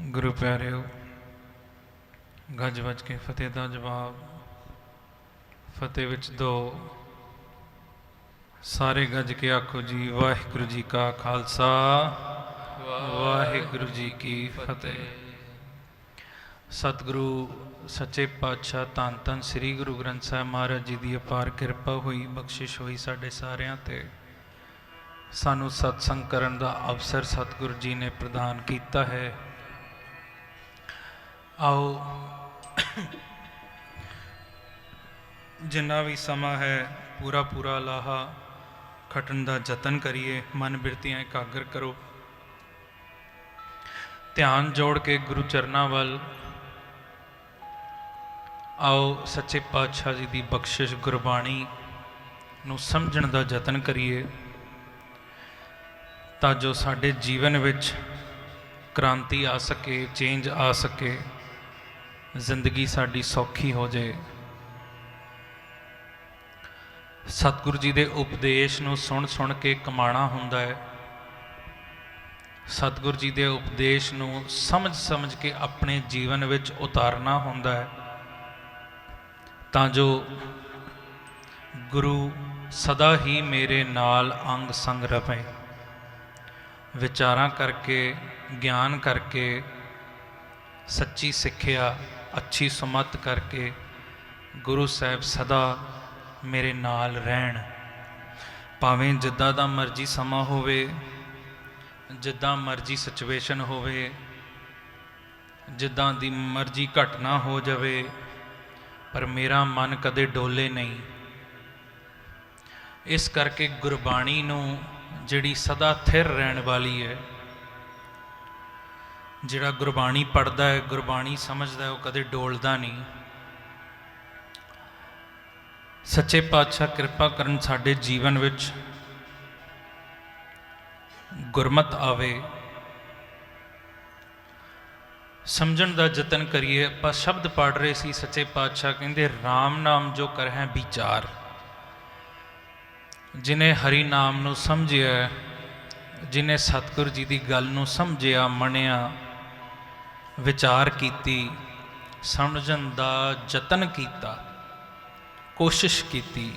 ਗੁਰੂ ਪਿਆਰਿਓ ਗੱਜ ਵੱਜ ਕੇ ਫਤਿਹ ਦਾ ਜਵਾਬ। ਫਤਿਹ ਵਿੱਚ ਦੋ। ਸਾਰੇ ਗੱਜ ਕੇ ਆਖੋ ਜੀ, ਵਾਹਿਗੁਰੂ ਜੀ ਕਾ ਖਾਲਸਾ। ਵਾਹਿਗੁਰੂ ਜੀ ਕੀ ਫਤਿਹ। ਸਤਿਗੁਰੂ ਸੱਚੇ ਪਾਤਸ਼ਾਹ ਧੰਨ ਧੰਨ ਸ੍ਰੀ ਗੁਰੂ ਗ੍ਰੰਥ ਸਾਹਿਬ ਮਹਾਰਾਜ ਜੀ ਦੀ ਅਪਾਰ ਕਿਰਪਾ ਹੋਈ, ਬਖਸ਼ਿਸ਼ ਹੋਈ ਸਾਡੇ ਸਾਰਿਆਂ ਤੇ। ਸਾਨੂੰ ਸਤਸੰਗ ਕਰਨ ਦਾ ਅਵਸਰ ਸਤਿਗੁਰੂ ਜੀ ਨੇ ਪ੍ਰਦਾਨ ਕੀਤਾ ਹੈ। ਆਓ। ਜਿੰਨਾ ਵੀ ਸਮਾਂ ਹੈ, ਪੂਰਾ ਪੂਰਾ ਲਾਹਾ ਖਟਣ ਦਾ ਯਤਨ ਕਰੀਏ, ਮਨ ਬਿਰਤੀਆਂ ਇਕਾਗਰ ਕਰੋ। ਧਿਆਨ ਜੋੜ ਕੇ ਗੁਰੂ ਚਰਨਾਂ ਵੱਲ। ਆਓ, ਸੱਚੇ ਪਾਤਸ਼ਾਹ ਜੀ ਦੀ ਬਖਸ਼ਿਸ਼, ਗੁਰਬਾਣੀ ਨੂੰ ਸਮਝਣ ਦਾ ਯਤਨ ਕਰੀਏ, ਤਾਂ ਜੋ ਸਾਡੇ ਜੀਵਨ ਵਿੱਚ ਕ੍ਰਾਂਤੀ ਆ ਸਕੇ, ਚੇਂਜ ਆ ਸਕੇ। ਜ਼ਿੰਦਗੀ ਸਾਡੀ ਸੌਖੀ ਹੋ ਜਾਏ ਸਤਿਗੁਰੂ ਜੀ ਦੇ ਉਪਦੇਸ਼ ਨੂੰ ਸੁਣ ਸੁਣ ਕੇ ਕਮਾਣਾ ਹੁੰਦਾ ਹੈ। ਸਤਿਗੁਰੂ ਜੀ ਦੇ ਉਪਦੇਸ਼ ਨੂੰ ਸਮਝ ਸਮਝ ਕੇ ਆਪਣੇ ਜੀਵਨ ਵਿੱਚ ਉਤਾਰਨਾ ਹੁੰਦਾ ਹੈ। ਤਾਂ ਜੋ ਗੁਰੂ ਸਦਾ ਹੀ ਮੇਰੇ ਨਾਲ ਅੰਗ ਸੰਗ ਰਵੇ। ਵਿਚਾਰਾਂ ਕਰਕੇ, ਗਿਆਨ ਕਰਕੇ, ਸੱਚੀ ਸਿੱਖਿਆ ਅੱਛੀ ਸੁਮਤ ਕਰਕੇ ਗੁਰੂ ਸਾਹਿਬ ਸਦਾ ਮੇਰੇ ਨਾਲ ਰਹਿਣ। ਭਾਵੇਂ ਜਿੱਦਾਂ ਦਾ ਮਰਜ਼ੀ ਸਮਾਂ ਹੋਵੇ, ਜਿੱਦਾਂ ਮਰਜ਼ੀ ਸਿਚੁਏਸ਼ਨ ਹੋਵੇ, ਜਿੱਦਾਂ ਦੀ ਮਰਜ਼ੀ ਘਟਨਾ ਹੋ ਜਾਵੇ, ਪਰ ਮੇਰਾ ਮਨ ਕਦੇ ਡੋਲੇ ਨਹੀਂ। ਇਸ ਕਰਕੇ ਗੁਰਬਾਣੀ ਨੂੰ ਜਿਹੜੀ ਸਦਾ ਥਿਰ ਰਹਿਣ ਵਾਲੀ ਹੈ ਜਿਹੜਾ ਗੁਰਬਾਣੀ ਪੜਦਾ ਹੈ, ਗੁਰਬਾਣੀ ਸਮਝਦਾ ਹੈ, ਉਹ ਕਦੇ ਡੋਲਦਾ ਨਹੀਂ। ਸੱਚੇ ਪਾਤਸ਼ਾਹ ਕਿਰਪਾ ਕਰਨ ਸਾਡੇ ਜੀਵਨ ਵਿੱਚ ਗੁਰਮਤ ਆਵੇ। ਸਮਝਣ ਦਾ ਯਤਨ ਕਰੀਏ, ਆਪਾਂ ਸ਼ਬਦ ਪੜ ਰਹੇ ਸੀ ਸੱਚੇ ਪਾਤਸ਼ਾਹ, ਕਹਿੰਦੇ RAM ਨਾਮ ਜੋ ਕਰਹਿ ਵਿਚਾਰ। ਜਿਨੇ ਹਰੀ ਨਾਮ ਨੂੰ ਸਮਝਿਆ, ਜਿਨੇ ਸਤਿਗੁਰੂ ਜੀ ਦੀ ਗੱਲ ਨੂੰ ਸਮਝਿਆ, ਮੰਨਿਆ ਵਿਚਾਰ ਕੀਤੀ, ਸਮਝਣ ਦਾ ਯਤਨ ਕੀਤਾ, ਕੋਸ਼ਿਸ਼ ਕੀਤੀ।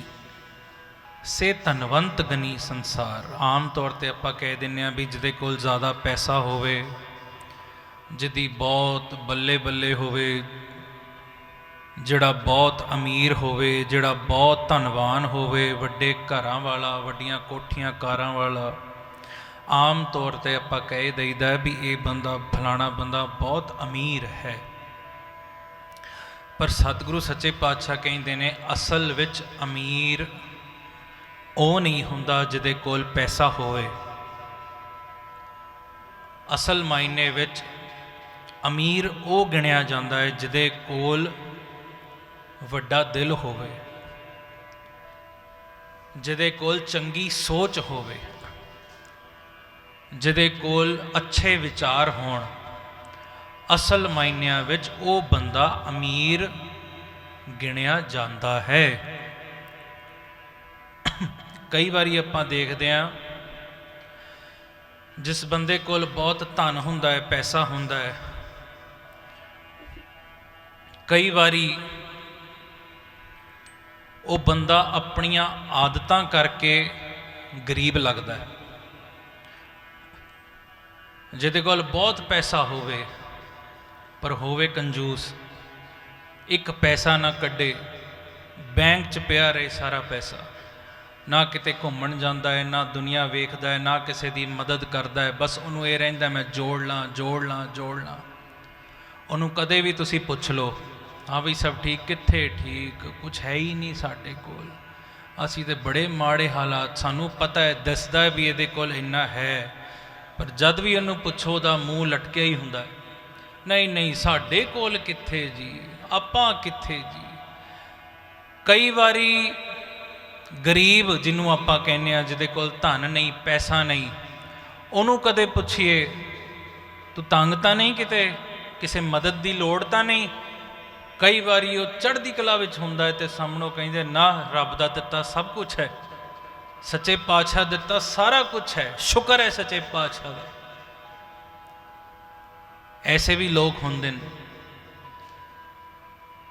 ਸੇ ਧਨਵੰਤ ਗਨੀ ਸੰਸਾਰ। ਆਮ ਤੌਰ ਤੇ ਆਪਾਂ ਕਹਿ ਦਿੰਨੇ ਆ ਵੀ ਜਿਹਦੇ ਕੋਲ ਜ਼ਿਆਦਾ ਪੈਸਾ ਹੋਵੇ, ਜਿਹਦੀ ਬਹੁਤ ਬੱਲੇ ਬੱਲੇ ਹੋਵੇ, ਜਿਹੜਾ ਬਹੁਤ ਅਮੀਰ ਹੋਵੇ, ਜਿਹੜਾ ਬਹੁਤ ਧਨਵਾਨ ਹੋਵੇ, ਵੱਡੇ ਘਰਾਂ ਵਾਲਾ, ਵੱਡੀਆਂ ਕੋਠੀਆਂ ਕਾਰਾਂ ਵਾਲਾ ਆਮ ਤੌਰ ਤੇ ਆਪਾਂ ਕਹਿ ਦਈਦਾ ਵੀ ਇਹ ਬੰਦਾ, ਫਲਾਣਾ ਬੰਦਾ ਬਹੁਤ ਅਮੀਰ ਹੈ। ਪਰ ਸਤਿਗੁਰੂ ਸੱਚੇ ਪਾਤਸ਼ਾਹ ਕਹਿੰਦੇ ਨੇ, ਅਸਲ ਵਿੱਚ ਅਮੀਰ ਉਹ ਨਹੀਂ ਹੁੰਦਾ ਜਿਹਦੇ ਕੋਲ ਪੈਸਾ ਹੋਵੇ। ਅਸਲ ਮਾਇਨੇ ਵਿੱਚ ਅਮੀਰ ਉਹ ਗਿਣਿਆ ਜਾਂਦਾ ਹੈ ਜਿਹਦੇ ਕੋਲ ਵੱਡਾ ਦਿਲ ਹੋਵੇ, ਜਿਹਦੇ ਕੋਲ ਚੰਗੀ ਸੋਚ ਹੋਵੇ। ਜਿਹਦੇ ਕੋਲ ਅੱਛੇ ਵਿਚਾਰ ਹੋਣ, ਅਸਲ ਮਾਇਨਿਆਂ ਵਿੱਚ ਉਹ ਬੰਦਾ ਅਮੀਰ ਗਿਣਿਆ ਜਾਂਦਾ ਹੈ। ਕਈ ਵਾਰੀ ਆਪਾਂ ਦੇਖਦੇ ਹਾਂ, ਜਿਸ ਬੰਦੇ ਕੋਲ ਬਹੁਤ ਧਨ ਹੁੰਦਾ ਹੈ, ਪੈਸਾ ਹੁੰਦਾ ਹੈ, ਕਈ ਵਾਰੀ ਉਹ ਬੰਦਾ ਆਪਣੀਆਂ ਆਦਤਾਂ ਕਰਕੇ ਗਰੀਬ ਲੱਗਦਾ ਹੈ। ਜਿਹਦੇ ਕੋਲ ਬਹੁਤ ਪੈਸਾ ਹੋਵੇ, ਪਰ ਹੋਵੇ ਕੰਜੂਸ। ਇੱਕ ਪੈਸਾ ਨਾ ਕੱਢੇ, ਬੈਂਕ 'ਚ ਪਿਆ ਰਹੇ ਸਾਰਾ ਪੈਸਾ। ਨਾ ਕਿਤੇ ਘੁੰਮਣ ਜਾਂਦਾ ਹੈ, ਨਾ ਦੁਨੀਆ ਵੇਖਦਾ ਹੈ, ਨਾ ਕਿਸੇ ਦੀ ਮਦਦ ਕਰਦਾ ਹੈ। ਬਸ ਉਹਨੂੰ ਇਹ ਰਹਿੰਦਾ, ਮੈਂ ਜੋੜ ਲਾਂ ਜੋੜ ਲਾਂ ਜੋੜ ਲਾਂ। ਉਹਨੂੰ ਕਦੇ ਵੀ ਤੁਸੀਂ ਪੁੱਛ ਲਓ, ਹਾਂ ਵੀ ਸਭ ਠੀਕ, ਕਿੱਥੇ ਠੀਕ? ਕੁਝ ਹੈ ਹੀ ਨਹੀਂ ਸਾਡੇ ਕੋਲ। ਅਸੀਂ ਤੇ ਬੜੇ ਮਾੜੇ ਹਾਲਾਤ, ਸਾਨੂੰ ਪਤਾ ਹੈ, ਦੱਸਦਾ ਵੀ ਇਹਦੇ ਕੋਲ ਇੰਨਾ ਹੈ। ਪਰ ਜਦ ਵੀ ਉਹਨੂੰ ਪੁੱਛੋ ਦਾ ਮੂੰਹ ਲਟਕਿਆ ਹੀ ਹੁੰਦਾ ਨਹੀਂ ਨਹੀਂ, ਸਾਡੇ ਕੋਲ ਕਿੱਥੇ ਜੀ? ਆਪਾਂ ਕਿੱਥੇ ਜੀ? ਕਈ ਵਾਰੀ ਗਰੀਬ, ਜਿਹਨੂੰ ਆਪਾਂ ਕਹਿੰਦੇ ਆ ਜਿਹਦੇ ਕੋਲ ਧਨ ਨਹੀਂ, ਪੈਸਾ ਨਹੀਂ, ਉਹਨੂੰ ਕਦੇ ਪੁੱਛੀਏ, ਤੂੰ ਤੰਗ ਤਾਂ ਨਹੀਂ ਕਿਤੇ? ਕਿਸੇ ਮਦਦ ਦੀ ਲੋੜ ਤਾਂ ਨਹੀਂ? ਕਈ ਵਾਰੀ ਉਹ ਚੜ੍ਹਦੀ ਕਲਾ ਵਿੱਚ ਹੁੰਦਾ ਹੈ ਤੇ ਸਾਹਮਣੋਂ ਕਹਿੰਦੇ, ਨਾ, ਰੱਬ ਦਾ ਦਿੱਤਾ ਸਭ ਕੁਝ ਹੈ। ਸੱਚੇ ਪਾਤਸ਼ਾਹ ਦਿੱਤਾ ਸਾਰਾ ਕੁਝ ਹੈ। ਸ਼ੁਕਰ ਹੈ ਸੱਚੇ ਪਾਤਸ਼ਾਹ ਦਾ। ਐਸੇ ਵੀ ਲੋਕ ਹੁੰਦੇ ਨੇ।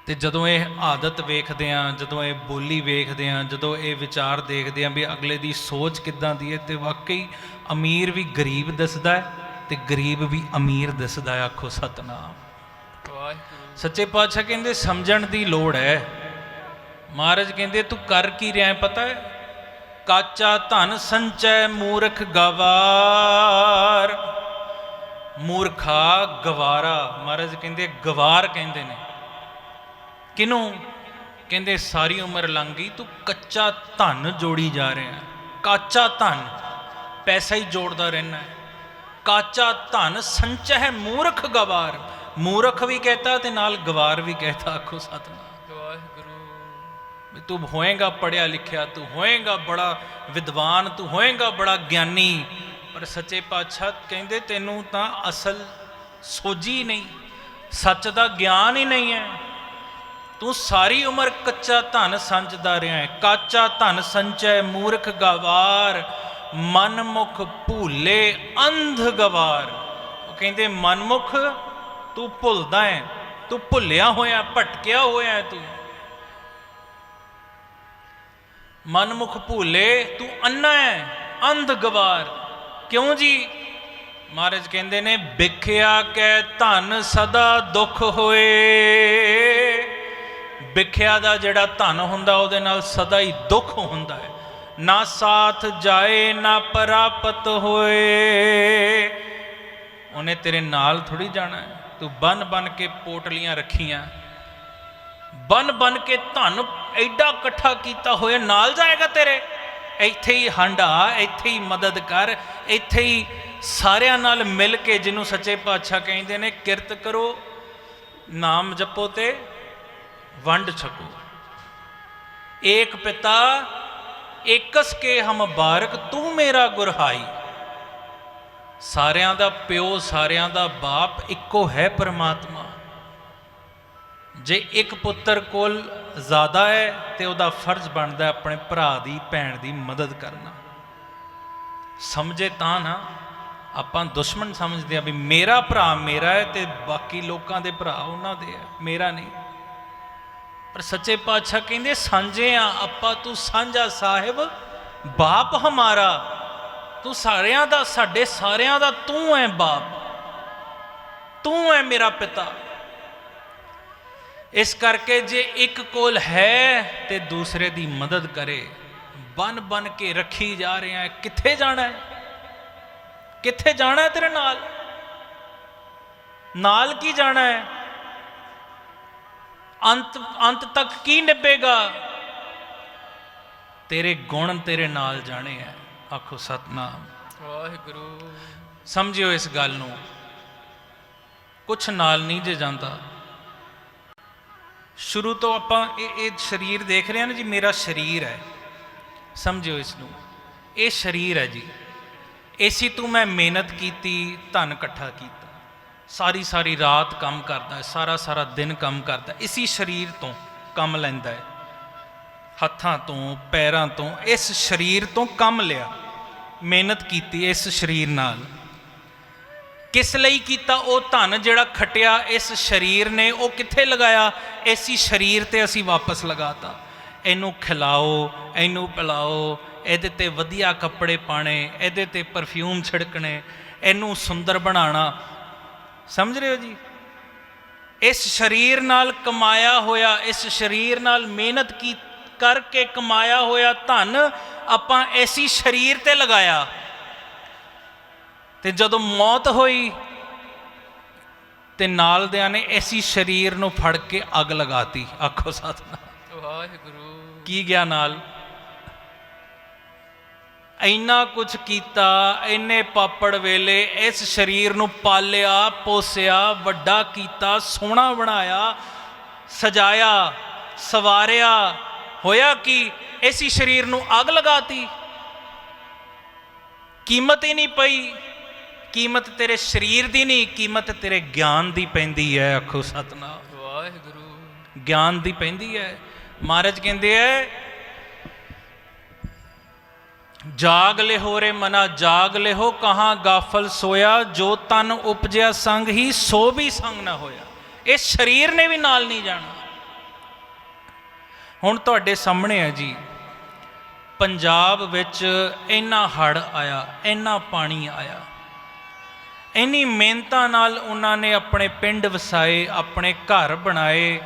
ਤੇ ਜਦੋਂ ਇਹ ਆਦਤ ਵੇਖਦੇ ਆ ਜਦੋਂ ਇਹ ਬੋਲੀ ਵੇਖਦੇ ਆ ਜਦੋਂ ਇਹ ਵਿਚਾਰ ਦੇਖਦੇ ਆ ਵੀ ਅਗਲੇ ਦੀ ਸੋਚ ਕਿੱਦਾਂ ਦੀ ਹੈ ਤੇ ਵਾਕਈ ਅਮੀਰ ਵੀ ਗਰੀਬ ਦਿਸਦਾ ਹੈ ਤੇ ਗਰੀਬ ਵੀ ਅਮੀਰ ਦਿਸਦਾ ਹੈ ਆਖੋ ਸਤਨਾਮ। ਸੱਚੇ ਪਾਤਸ਼ਾਹ ਕਹਿੰਦੇ ਸਮਝਣ ਦੀ ਲੋੜ ਹੈ। ਮਹਾਰਾਜ ਕਹਿੰਦੇ ਤੂੰ ਕਰ ਕੀ ਰਿਹਾ ਹੈ ਪਤਾ ਹੈ? ਕਾਚਾ ਧਨ ਸੰਚੈ ਮੂਰਖ ਗਵਾਰ। ਮੂਰਖਾ ਗਵਾਰਾ, ਮਹਾਰਾਜ ਕਹਿੰਦੇ ਗਵਾਰ ਕਹਿੰਦੇ ਨੇ। ਕਿਨੂੰ ਕਹਿੰਦੇ ਸਾਰੀ ਉਮਰ ਲੰਘ ਗਈ ਤੂੰ ਕੱਚਾ ਧਨ ਜੋੜੀ ਜਾ ਰਿਹਾ। ਕਾਚਾ ਧਨ, ਪੈਸਾ ਹੀ ਜੋੜਦਾ ਰਹਿਣਾ। ਕਾਚਾ ਧਨ ਸੰਚੈ ਮੂਰਖ ਗਵਾਰ। ਮੂਰਖ ਵੀ ਕਹਤਾ ਤੇ ਨਾਲ ਗਵਾਰ ਵੀ ਕਹਤਾ, ਆਖੋ ਸਤਨਾਮ। ਤੂੰ ਹੋਏਗਾ ਪੜਿਆ ਲਿਖਿਆ, ਤੂੰ ਹੋਏਗਾ ਬੜਾ ਵਿਦਵਾਨ, ਤੂੰ ਹੋਏਗਾ ਬੜਾ ਗਿਆਨੀ, ਪਰ ਸੱਚੇ ਪਾਤਸ਼ਾਹ ਕਹਿੰਦੇ ਤੈਨੂੰ ਤਾਂ ਅਸਲ ਸੋਝੀ ਨਹੀਂ, ਸੱਚ ਦਾ ਗਿਆਨ ਹੀ ਨਹੀਂ ਹੈ। ਤੂੰ ਸਾਰੀ ਉਮਰ ਕੱਚਾ ਧਨ ਸੰਚਦਾ ਰਿਹਾ ਹੈ, ਕਾਚਾ ਧਨ ਸੰਚੈ ਮੂਰਖ ਗਵਾਰ, ਮਨਮੁਖ ਭੂਲੇ ਅੰਧ ਗਵਾਰ। ਉਹ ਕਹਿੰਦੇ, ਮਨਮੁਖ, ਤੂੰ ਭੁੱਲਦਾ ਹੈ, ਤੂੰ ਭੁੱਲਿਆ ਹੋਇਆ, ਭਟਕਿਆ ਹੋਇਆ ਤੂੰ। ਮਨਮੁਖ ਭੂਲੇ, ਤੂੰ ਅੰਨਾ ਹੈ, ਅੰਧ ਗਵਾਰ। ਕਿਉਂ ਜੀ? ਮਹਾਰਾਜ ਕਹਿੰਦੇ ਨੇ, ਵਿਖਿਆ ਕੈ ਧਨ ਸਦਾ ਦੁੱਖ ਹੋਏ। ਵਿਖਿਆ ਦਾ ਜਿਹੜਾ ਧਨ ਹੁੰਦਾ, ਉਹਦੇ ਨਾਲ ਸਦਾ ਹੀ ਦੁੱਖ ਹੁੰਦਾ ਹੈ। ਨਾ ਸਾਥ ਜਾਏ, ਨਾ ਪ੍ਰਾਪਤ ਹੋਏ। ਉਹਨੇ ਤੇਰੇ ਨਾਲ ਥੋੜੀ ਜਾਣਾ ਤੂੰ ਬਨ ਬਨ ਕੇ ਪੋਟਲੀਆਂ ਰੱਖੀਆਂ। ਬਨ ਬਨ ਕੇ ਧਨ ਐਡਾ ਇਕੱਠਾ ਕੀਤਾ ਹੋਇਆ, ਨਾਲ ਜਾਏਗਾ ਤੇਰੇ। ਇੱਥੇ ਹੀ ਹੰਡਾ ਇੱਥੇ ਹੀ ਮਦਦ ਕਰ, ਇੱਥੇ ਹੀ ਸਾਰਿਆਂ ਨਾਲ ਮਿਲ ਕੇ ਜਿਹਨੂੰ ਸੱਚੇ ਪਾਤਸ਼ਾਹ ਕਹਿੰਦੇ ਨੇ, ਕਿਰਤ ਕਰੋ, ਨਾਮ ਜਪੋ ਤੇ ਵੰਡ ਛਕੋ। ਏਕ ਪਿਤਾ, ਏਕਸ ਕੇ ਹਮ ਬਾਰਕ, ਤੂੰ ਮੇਰਾ ਗੁਰਹਾਈ। ਸਾਰਿਆਂ ਦਾ ਪਿਓ, ਸਾਰਿਆਂ ਦਾ ਬਾਪ ਇੱਕੋ ਹੈ ਪਰਮਾਤਮਾ। ਜੇ ਇੱਕ ਪੁੱਤਰ ਕੋਲ ਜ਼ਿਆਦਾ ਹੈ ਤੇ ਉਹਦਾ ਫਰਜ਼ ਬਣਦਾ ਆਪਣੇ ਭਰਾ ਦੀ, ਭੈਣ ਦੀ ਮਦਦ ਕਰਨਾ। ਸਮਝੇ ਤਾਂ ਨਾ, ਆਪਾਂ ਦੁਸ਼ਮਣ ਸਮਝਦੇ ਆ ਵੀ ਮੇਰਾ ਭਰਾ ਮੇਰਾ ਹੈ ਤੇ ਬਾਕੀ ਲੋਕਾਂ ਦੇ ਭਰਾ ਉਹਨਾਂ ਦੇ ਹੈ, ਮੇਰਾ ਨਹੀਂ। ਪਰ ਸੱਚੇ ਪਾਤਸ਼ਾਹ ਕਹਿੰਦੇ, ਸਾਂਝੇ ਆ, ਆਪਾਂ ਤੂੰ ਸਾਂਝਾ ਸਾਹਿਬ, ਬਾਪ ਹਮਾਰਾ। ਤੂੰ ਸਾਰਿਆਂ ਦਾ, ਸਾਡੇ ਸਾਰਿਆਂ ਦਾ ਤੂੰ ਹੈ ਬਾਪ। ਤੂੰ ਹੈ ਮੇਰਾ ਪਿਤਾ। ਇਸ ਕਰਕੇ ਜੇ ਇੱਕ ਕੋਲ ਹੈ ਤੇ ਦੂਸਰੇ ਦੀ ਮਦਦ ਕਰੇ। ਬਨ ਬਨ ਕੇ ਰੱਖੀ ਜਾ ਰਿਹਾ ਹੈ। ਕਿੱਥੇ ਜਾਣਾ ਹੈ? ਕਿੱਥੇ ਜਾਣਾ ਹੈ ਤੇਰੇ ਨਾਲ? ਨਾਲ ਕੀ ਜਾਣਾ ਹੈ? ਅੰਤ ਅੰਤ ਤੱਕ ਕੀ ਨਿਭੇਗਾ? ਤੇਰੇ ਗੁਣ ਤੇਰੇ ਨਾਲ ਜਾਣੇ ਹੈ। ਆਖੋ ਸਤਨਾਮ। ਵਾਹਿਗੁਰੂ। ਸਮਝਿਓ ਇਸ ਗੱਲ ਨੂੰ। ਕੁਛ ਨਾਲ ਨਹੀਂ ਜੇ ਜਾਂਦਾ। ਸ਼ੁਰੂ ਤੋਂ ਆਪਾਂ ਇਹ ਇਹ ਸਰੀਰ ਦੇਖ ਰਹੇ ਹਾਂ ਨਾ ਜੀ, ਮੇਰਾ ਸਰੀਰ ਹੈ। ਸਮਝਿਓ ਇਸ ਨੂੰ ਇਹ ਸਰੀਰ ਹੈ ਜੀ। ਏਸੀ ਤੋਂ ਮੈਂ ਮਿਹਨਤ ਕੀਤੀ, ਧਨ ਇਕੱਠਾ ਕੀਤਾ। ਸਾਰੀ ਸਾਰੀ ਰਾਤ ਕੰਮ ਕਰਦਾ ਹੈ ਸਾਰਾ ਸਾਰਾ ਦਿਨ ਕੰਮ ਕਰਦਾ। ਹੈ। ਇਸੀ ਸਰੀਰ ਤੋਂ ਕੰਮ ਲੈਂਦਾ ਹੈ। ਹੱਥਾਂ ਤੋਂ, ਪੈਰਾਂ ਤੋਂ, ਇਸ ਸਰੀਰ ਤੋਂ ਕੰਮ ਲਿਆ। ਮਿਹਨਤ ਕੀਤੀ ਇਸ ਸਰੀਰ ਨਾਲ। ਕਿਸ ਲਈ ਕੀਤਾ ਉਹ ਧਨ ਜਿਹੜਾ ਖਟਿਆ ਇਸ ਸਰੀਰ ਨੇ, ਉਹ ਕਿੱਥੇ ਲਗਾਇਆ? ਇਸੀ ਸਰੀਰ ਤੇ ਅਸੀਂ ਵਾਪਸ ਲਗਾਤਾ। ਇਹਨੂੰ ਖਿਲਾਓ, ਇਹਨੂੰ ਪਿਲਾਓ, ਇਹਦੇ ਤੇ ਵਧੀਆ ਕੱਪੜੇ ਪਾਣੇ ਇਹਦੇ ਤੇ ਪਰਫਿਊਮ ਛਿੜਕਣੇ, ਇਹਨੂੰ ਸੁੰਦਰ ਬਣਾਉਣਾ। ਸਮਝ ਰਹੇ ਹੋ ਜੀ? ਇਸ ਸਰੀਰ ਨਾਲ ਕਮਾਇਆ ਹੋਇਆ, ਇਸ ਸਰੀਰ ਨਾਲ ਮਿਹਨਤ ਕੀ ਕਰਕੇ ਕਮਾਇਆ ਹੋਇਆ ਧਨ ਆਪਾਂ ਐਸੀ ਸਰੀਰ ਤੇ ਲਗਾਇਆ? ਤੇ ਜਦੋਂ ਮੌਤ ਹੋਈ ਤੇ ਨਾਲ ਦਿਆਂ ਨੇ ਐਸੀ ਸਰੀਰ ਨੂੰ ਫੜ ਕੇ ਅੱਗ ਲਗਾਤੀ। ਆਖੋ ਸਤਨਾਮ। ਵਾਹਿਗੁਰੂ। ਕੀ ਗਿਆ ਨਾਲ? ਇੰਨਾ ਕੁਝ ਕੀਤਾ ਇੰਨੇ ਪਾਪੜ ਵੇਲੇ ਇਸ ਸਰੀਰ ਨੂੰ ਪਾਲਿਆ ਪੋਸਿਆ ਵੱਡਾ ਕੀਤਾ ਸੋਹਣਾ ਬਣਾਇਆ ਸਜਾਇਆ ਸਵਾਰਿਆ। ਹੋਇਆ ਕਿ? ਇਸੀ ਸਰੀਰ ਨੂੰ ਅੱਗ ਲਗਾਤੀ। ਕੀਮਤ ਹੀ ਨਹੀਂ ਪਈ। ਕੀਮਤ ਤੇਰੇ ਸਰੀਰ ਦੀ ਨਹੀਂ ਕੀਮਤ ਤੇਰੇ ਗਿਆਨ ਦੀ ਪੈਂਦੀ ਹੈ ਆਖੋ ਸਤਨਾਮ। ਵਾਹਿਗੁਰੂ। ਗਿਆਨ ਦੀ ਪੈਂਦੀ ਹੈ। ਮਹਾਰਾਜ ਕਹਿੰਦੇ ਐ ਜਾਗ ਲਿਹੋ ਰੇ ਮਨਾ ਜਾਗ ਲਿਹੋ ਕਹਾਂ ਗਾਫਲ ਸੋਇਆ ਜੋ ਤਨ ਉਪਜਿਆ ਸੰਗ ਹੀ ਸੋ ਵੀ ਸੰਗ ਨਾ ਹੋਇਆ। ਇਹ ਸਰੀਰ ਨੇ ਵੀ ਨਾਲ ਨਹੀਂ ਜਾਣਾ। ਹੁਣ ਤੁਹਾਡੇ ਸਾਹਮਣੇ ਹੈ ਜੀ ਪੰਜਾਬ ਵਿੱਚ ਇੰਨਾ ਹੜ ਆਇਆ ਇੰਨਾ ਪਾਣੀ ਆਇਆ। ਇੰਨੀ ਮਿਹਨਤਾਂ ਨਾਲ ਉਹਨਾਂ ਨੇ ਆਪਣੇ ਪਿੰਡ ਵਸਾਏ, ਆਪਣੇ ਘਰ ਬਣਾਏ।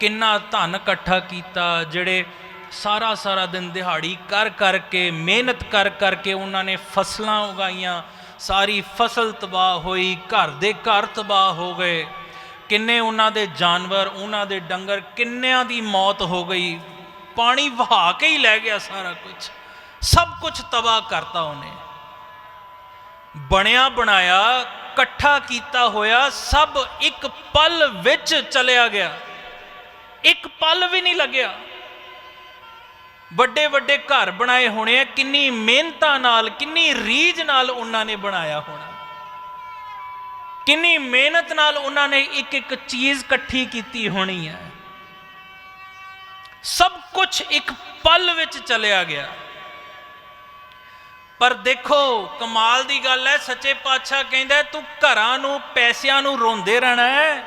ਕਿੰਨਾ ਧਨ ਇਕੱਠਾ ਕੀਤਾ, ਜਿਹੜੇ ਸਾਰਾ ਸਾਰਾ ਦਿਨ ਦਿਹਾੜੀ ਕਰ ਕਰਕੇ, ਮਿਹਨਤ ਕਰ ਕਰਕੇ ਉਹਨਾਂ ਨੇ ਫਸਲਾਂ ਉਗਾਈਆਂ। ਸਾਰੀ ਫਸਲ ਤਬਾਹ ਹੋਈ, ਘਰ ਦੇ ਘਰ ਤਬਾਹ ਹੋ ਗਏ। ਕਿੰਨੇ ਉਹਨਾਂ ਦੇ ਜਾਨਵਰ, ਉਹਨਾਂ ਦੇ ਡੰਗਰ, ਕਿੰਨਿਆਂ ਦੀ ਮੌਤ ਹੋ ਗਈ। ਪਾਣੀ ਵਹਾ ਕੇ ਹੀ ਲੈ ਗਿਆ ਸਾਰਾ ਕੁਝ ਸਭ ਕੁਝ ਤਬਾਹ ਕਰਤਾ ਉਹਨੇ। ਬਣਿਆ ਬਣਾਇਆ, ਇਕੱਠਾ ਕੀਤਾ ਹੋਇਆ, ਸਭ ਇੱਕ ਪਲ ਵਿੱਚ ਚਲਿਆ ਗਿਆ। ਇੱਕ ਪਲ ਵੀ ਨਹੀਂ ਲੱਗਿਆ। ਵੱਡੇ ਵੱਡੇ ਘਰ ਬਣਾਏ ਹੋਣੇ ਆ, ਕਿੰਨੀ ਮਿਹਨਤਾਂ ਨਾਲ, ਕਿੰਨੀ ਰੀਝ ਨਾਲ ਉਹਨਾਂ ਨੇ ਬਣਾਇਆ ਹੋਣਾ। ਕਿੰਨੀ ਮਿਹਨਤ ਨਾਲ ਉਹਨਾਂ ਨੇ ਇੱਕ ਇੱਕ ਚੀਜ਼ ਇਕੱਠੀ ਕੀਤੀ ਹੋਣੀ ਹੈ। ਸਭ ਕੁਝ ਇੱਕ ਪਲ ਵਿੱਚ ਚਲਿਆ ਗਿਆ। ਪਰ ਦੇਖੋ, ਕਮਾਲ ਦੀ ਗੱਲ ਹੈ, ਸੱਚੇ ਪਾਤਸ਼ਾਹ ਕਹਿੰਦਾ ਤੂੰ ਘਰਾਂ ਨੂੰ, ਪੈਸਿਆਂ ਨੂੰ ਰੋਂਦੇ ਰਹਿਣਾ ਹੈ।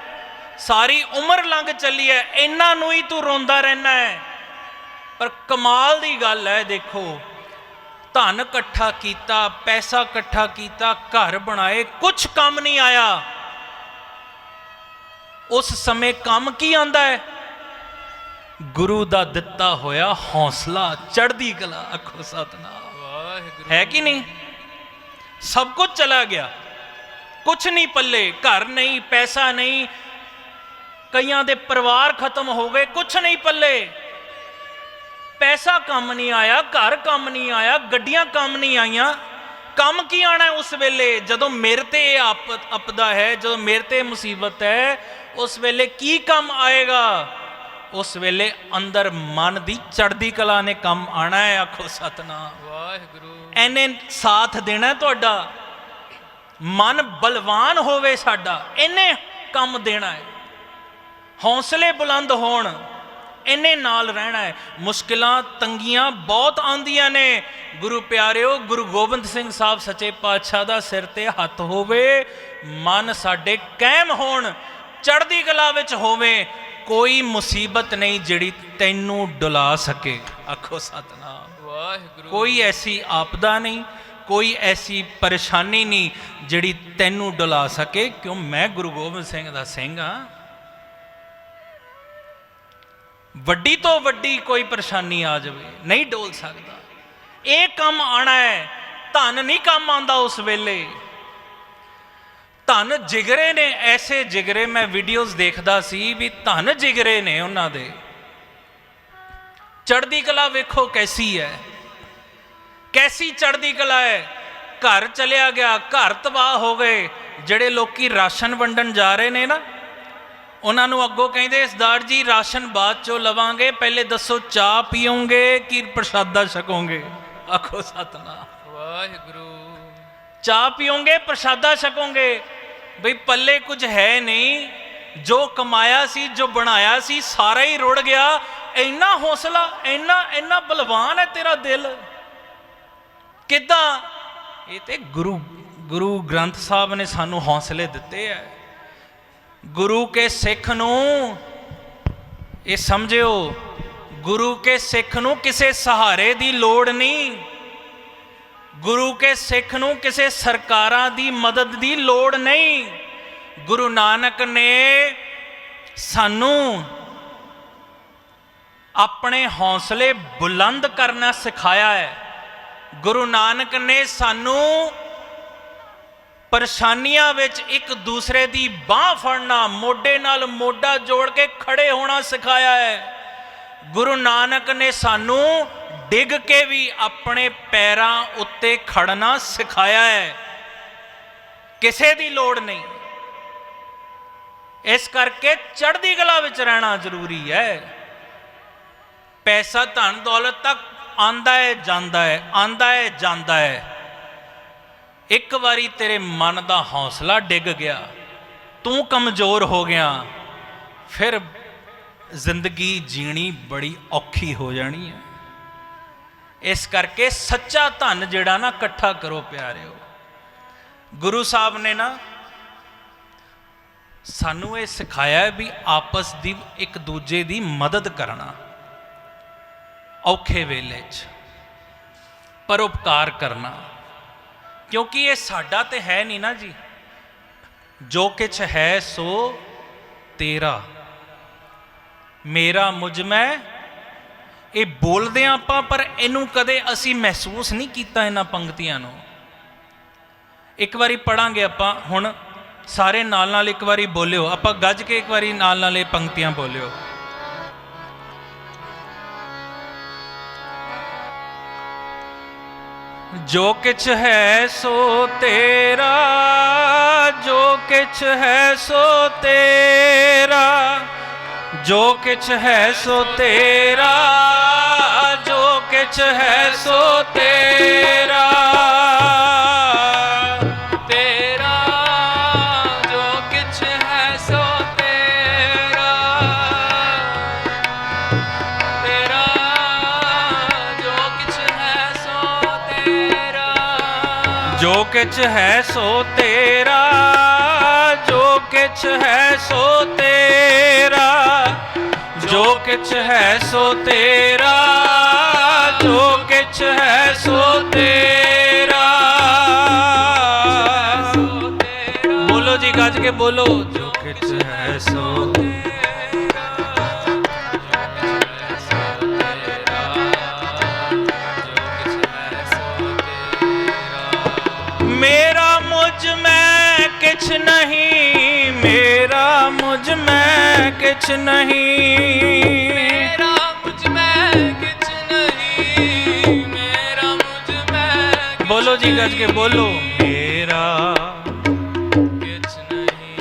ਸਾਰੀ ਉਮਰ ਲੰਘ ਚੱਲੀ ਹੈ, ਇਹਨਾਂ ਨੂੰ ਹੀ ਤੂੰ ਰੋਂਦਾ ਰਹਿਣਾ ਹੈ। ਪਰ ਕਮਾਲ ਦੀ ਗੱਲ ਹੈ, ਦੇਖੋ, ਧਨ ਇਕੱਠਾ ਕੀਤਾ, ਪੈਸਾ ਇਕੱਠਾ ਕੀਤਾ, ਘਰ ਬਣਾਏ ਕੁਝ ਕੰਮ ਨਹੀਂ ਆਇਆ। ਉਸ ਸਮੇਂ ਕੰਮ ਕੀ ਆਂਦਾ ਹੈ? ਗੁਰੂ ਦਾ ਦਿੱਤਾ ਹੋਇਆ ਹੌਸਲਾ, ਚੜ੍ਹਦੀ ਕਲਾ, ਆਖੋ ਸਤਨਾਮ। ਹੈ ਕਿ ਨਹੀਂ? ਸਭ ਕੁਝ ਚਲਾ ਗਿਆ। ਕੁਝ ਨਹੀਂ ਪੱਲੇ, ਘਰ ਨਹੀਂ, ਪੈਸਾ ਨਹੀਂ। ਕਈਆਂ ਦੇ ਪਰਿਵਾਰ ਖਤਮ ਹੋ ਗਏ ਕੁਝ ਨਹੀਂ ਪੱਲੇ। ਪੈਸਾ ਕੰਮ ਨਹੀਂ ਆਇਆ, ਘਰ ਕੰਮ ਨਹੀਂ ਆਇਆ, ਗੱਡੀਆਂ ਕੰਮ ਨਹੀਂ ਆਈਆਂ। ਕੰਮ ਕੀ ਆਣਾ ਉਸ ਵੇਲੇ? ਜਦੋਂ ਮੇਰੇ ਤੇ ਇਹ ਆਪ ਆਪਦਾ ਹੈ, ਜਦੋਂ ਮੇਰੇ ਤੇ ਮੁਸੀਬਤ ਹੈ, ਉਸ ਵੇਲੇ ਕੀ ਕੰਮ ਆਏਗਾ? ਉਸ ਵੇਲੇ ਅੰਦਰ ਮਨ ਦੀ ਚੜ੍ਹਦੀ ਕਲਾ ਨੇ ਕੰਮ ਆਣਾ ਹੈ ਆਖੋ ਸਤਨਾਮ। ਵਾਹਿਗੁਰੂ। ਐਨੇ ਸਾਥ ਦੇਣਾ ਤੁਹਾਡਾ। ਮਨ ਬਲਵਾਨ ਹੋਵੇ ਸਾਡਾ ਇਹਨੇ ਕੰਮ ਦੇਣਾ ਹੈ। ਹੌਸਲੇ ਬੁਲੰਦ ਹੋਣ ਇਹਨੇ ਨਾਲ ਰਹਿਣਾ ਹੈ। ਮੁਸ਼ਕਿਲਾਂ ਤੰਗੀਆਂ ਬਹੁਤ ਆਉਂਦੀਆਂ ਨੇ। ਗੁਰੂ ਪਿਆਰਿਓ ਗੁਰੂ ਗੋਬਿੰਦ ਸਿੰਘ ਸਾਹਿਬ ਸੱਚੇ ਪਾਤਸ਼ਾਹ ਦਾ ਸਿਰ ਤੇ ਹੱਥ ਹੋਵੇ ਮਨ ਸਾਡੇ ਕਾਇਮ ਹੋਣ ਚੜ੍ਹਦੀ ਕਲਾ ਵਿੱਚ ਹੋਵੇ ਕੋਈ ਮੁਸੀਬਤ ਨਹੀਂ ਜਿਹੜੀ ਤੈਨੂੰ ਡੁਲਾ ਸਕੇ। ਆਖੋ ਸਤਨਾਮ। ਵਾਹਿਗੁਰੂ। ਕੋਈ ਐਸੀ ਆਪਦਾ ਨਹੀਂ ਕੋਈ ਐਸੀ ਪਰੇਸ਼ਾਨੀ ਨਹੀਂ ਜਿਹੜੀ ਤੈਨੂੰ ਡੁਲਾ ਸਕੇ। ਕਿਉਂ? ਮੈਂ ਗੁਰੂ ਗੋਬਿੰਦ ਸਿੰਘ ਦਾ ਸਿੰਘ ਆ ਵੱਡੀ ਤੋਂ ਵੱਡੀ ਕੋਈ ਪਰੇਸ਼ਾਨੀ ਆ ਜਾਵੇ ਨਹੀਂ ਡੋਲ ਸਕਦਾ। ਇਹ ਕੰਮ ਆਣਾ ਹੈ ਧਨ ਨਹੀਂ ਕੰਮ ਆਂਦਾ ਉਸ ਵੇਲੇ। ਧਨ ਜਿਗਰੇ ਨੇ ਐਸੇ ਜਿਗਰੇ ਮੈਂ ਵੀਡੀਓਜ਼ ਦੇਖਦਾ ਸੀ ਵੀ ਧਨ ਜਿਗਰੇ ਨੇ ਉਹਨਾਂ ਦੇ। ਚੜ੍ਹਦੀ ਕਲਾ ਵੇਖੋ ਕੈਸੀ ਹੈ। ਕੈਸੀ ਚੜ੍ਹਦੀ ਕਲਾ ਹੈ। ਘਰ ਚਲਿਆ ਗਿਆ ਘਰ ਤਬਾਹ ਹੋ ਗਏ। ਜਿਹੜੇ ਲੋਕੀ ਰਾਸ਼ਨ ਵੰਡਣ ਜਾ ਰਹੇ ਨੇ ਨਾ ਉਹਨਾਂ ਨੂੰ ਅੱਗੋਂ ਕਹਿੰਦੇ ਸਰਦਾਰ ਜੀ ਰਾਸ਼ਨ ਬਾਅਦ ਚੋਂ ਲਵਾਂਗੇ ਪਹਿਲੇ ਦੱਸੋ ਚਾਹ ਪੀਓਗੇ ਕਿ ਪ੍ਰਸ਼ਾਦਾ ਛਕੋਗੇ? ਆਖੋ ਸਤਨਾਮ। ਵਾਹਿਗੁਰੂ। ਚਾਹ ਪੀਓਗੇ ਪ੍ਰਸ਼ਾਦਾ ਛਕੋਗੇ। ਬਈ ਪੱਲੇ ਕੁਝ ਹੈ ਨਹੀਂ। ਜੋ ਕਮਾਇਆ ਸੀ, ਜੋ ਬਣਾਇਆ ਸੀ, ਸਾਰਾ ਹੀ ਰੁੜ ਗਿਆ। ਇੰਨਾ ਹੌਸਲਾ, ਇੰਨਾ ਇੰਨਾ ਬਲਵਾਨ ਹੈ ਤੇਰਾ ਦਿਲ। ਕਿਦਾਂ? ਇਹ ਤੇ ਗੁਰੂ ਗੁਰੂ ਗ੍ਰੰਥ ਸਾਹਿਬ ਨੇ ਸਾਨੂੰ ਹੌਸਲੇ ਦਿੱਤੇ ਐ ਗੁਰੂ ਕੇ ਸਿੱਖ ਨੂੰ ਇਹ ਸਮਝਿਓ, ਗੁਰੂ ਕੇ ਸਿੱਖ ਨੂੰ ਕਿਸੇ ਸਹਾਰੇ ਦੀ ਲੋੜ ਨਹੀਂ। ਗੁਰੂ ਕੇ ਸਿੱਖ ਨੂੰ ਕਿਸੇ ਸਰਕਾਰਾਂ ਦੀ ਮਦਦ ਦੀ ਲੋੜ ਨਹੀਂ। ਗੁਰੂ ਨਾਨਕ ਨੇ ਸਾਨੂੰ ਆਪਣੇ ਹੌਸਲੇ ਬੁਲੰਦ ਕਰਨਾ ਸਿਖਾਇਆ ਹੈ। ਗੁਰੂ ਨਾਨਕ ਨੇ ਸਾਨੂੰ ਪਰੇਸ਼ਾਨੀਆਂ ਵਿੱਚ ਇੱਕ ਦੂਸਰੇ ਦੀ ਬਾਹ ਫੜਨਾ, ਮੋਢੇ ਨਾਲ ਮੋਢਾ ਜੋੜ ਕੇ ਖੜੇ ਹੋਣਾ ਸਿਖਾਇਆ ਹੈ। ਗੁਰੂ ਨਾਨਕ ਨੇ ਸਾਨੂੰ ਡਿੱਗ ਕੇ ਵੀ ਆਪਣੇ ਪੈਰਾਂ ਉੱਤੇ ਖੜਨਾ ਸਿਖਾਇਆ ਹੈ। ਕਿਸੇ ਦੀ ਲੋੜ ਨਹੀਂ। ਇਸ ਕਰਕੇ ਚੜ੍ਹਦੀ ਕਲਾ ਵਿੱਚ ਰਹਿਣਾ ਜ਼ਰੂਰੀ ਹੈ। ਪੈਸਾ ਧਨ ਦੌਲਤ ਤੱਕ ਆਂਦਾ ਹੈ, ਜਾਂਦਾ ਹੈ ਆਂਦਾ ਹੈ, ਜਾਂਦਾ ਹੈ। ਇੱਕ ਵਾਰੀ ਤੇਰੇ ਮਨ ਦਾ ਹੌਸਲਾ ਡਿੱਗ ਗਿਆ। ਤੂੰ ਕਮਜ਼ੋਰ ਹੋ ਗਿਆ। ਫਿਰ ਜ਼ਿੰਦਗੀ ਜੀਣੀ ਬੜੀ ਔਖੀ ਹੋ ਜਾਣੀ ਹੈ। ਇਸ ਕਰਕੇ ਸੱਚਾ ਧਨ ਜਿਹੜਾ ਨਾ ਇਕੱਠਾ ਕਰੋ ਪਿਆਰਿਓ। ਗੁਰੂ ਸਾਹਿਬ ਨੇ ਨਾ ਸਾਨੂੰ ਇਹ ਸਿਖਾਇਆ ਵੀ ਆਪਸ ਦੀ ਇੱਕ ਦੂਜੇ ਦੀ ਮਦਦ ਕਰਨਾ ਔਖੇ ਵੇਲੇ 'ਚ ਪਰਉਪਕਾਰ ਕਰਨਾ। ਕਿਉਂਕਿ ਇਹ ਸਾਡਾ ਤੇ ਹੈ ਨਹੀਂ ਨਾ ਜੀ। ਜੋ ਕਿਛ ਹੈ ਸੋ ਤੇਰਾ। ਮੇਰਾ ਮੁਝ ਮੈਂ ਇਹ ਬੋਲਦੇ ਹਾਂ ਆਪਾਂ, ਪਰ ਇਹਨੂੰ ਕਦੇ ਅਸੀਂ ਮਹਿਸੂਸ ਨਹੀਂ ਕੀਤਾ ਇਹਨਾਂ ਪੰਕਤੀਆਂ ਨੂੰ। ਇੱਕ ਵਾਰੀ ਪੜਾਂਗੇ ਆਪਾਂ, ਹੁਣ ਸਾਰੇ ਨਾਲ ਨਾਲ ਇੱਕ ਵਾਰੀ ਬੋਲਿਓ। ਆਪਾਂ ਗੱਜ ਕੇ ਇੱਕ ਵਾਰੀ ਨਾਲ ਨਾਲ ਇਹ ਪੰਕਤੀਆਂ ਬੋਲਿਓ। ਜੋ ਕਿਛ ਹੈ ਸੋ ਤੇਰਾ, ਜੋ ਕਿਛ ਹੈ ਸੋ ਤੇਰਾ। ਜੋ ਕਿਛ ਹੈ ਸੋ ਤੇਰਾ ਜੋ ਕਿਛ ਹੈ ਸੋ ਤੇਰਾ ਤੇਰਾ ਜੋ ਕਿਛ ਹੈ ਸੋ ਤੇਰਾ ਤੇਰਾ ਜੋ ਕਿਛ ਹੈ ਸੋ ਤੇਰਾ ਜੋ ਕਿਛ ਹੈ ਸੋ ਤੇਰਾ ਜੋ ਕਿਛ ਹੈ ਸੋ ਤੇਰਾ ਜੋ ਕਿਛ ਹੈ ਸੋ ਤੇਰਾ ਜੋ ਕਿਛ ਹੈ ਸੋ ਤੇਰਾ ਸੋ ਤੇਰਾ ਬੋਲੋ ਜੀ ਮੈਂ ਬੋਲੋ ਜੀ ਗੱਜ ਕੇ ਬੋਲੋ ਮੇਰਾ ਕਿਛ ਨਹੀਂ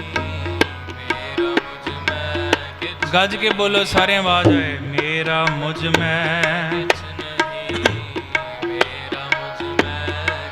ਮੇਰਾ ਮੁਝ ਮੈਂ ਕਿਛ ਗੱਜ ਕੇ ਬੋਲੋ ਸਾਰੇ ਆਵਾਜ਼ ਆਏ ਮੇਰਾ ਮੁਝ ਮੈਂ ਕਿਛ ਨਹੀਂ ਮੇਰਾ ਮੁਝ ਮੈਂ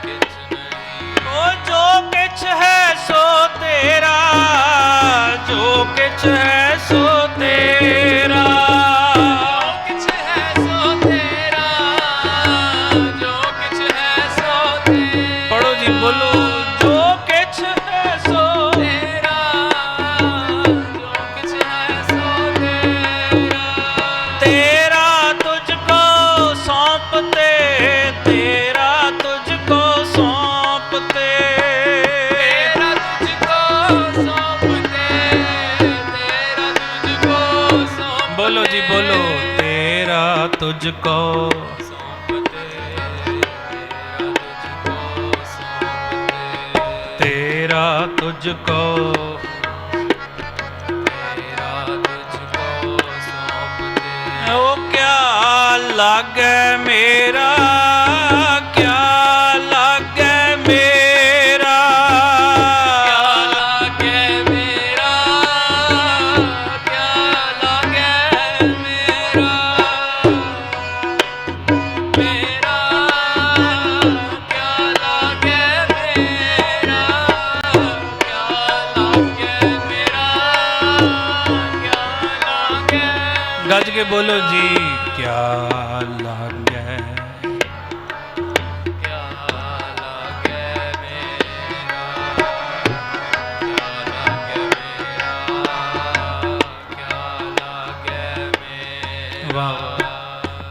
ਤੁਝ ਕੋ ਤੇਰਾ ਤੁਝ ਕੋ ਉਹ ਤੇਰਾ ਤੁਝ ਕੋ ਕਿਆ ਲਾਗੈ ਮੇਰਾ ਕੇ ਬੋਲੋ ਜੀ ਕਿਆ ਲਾਗੈ?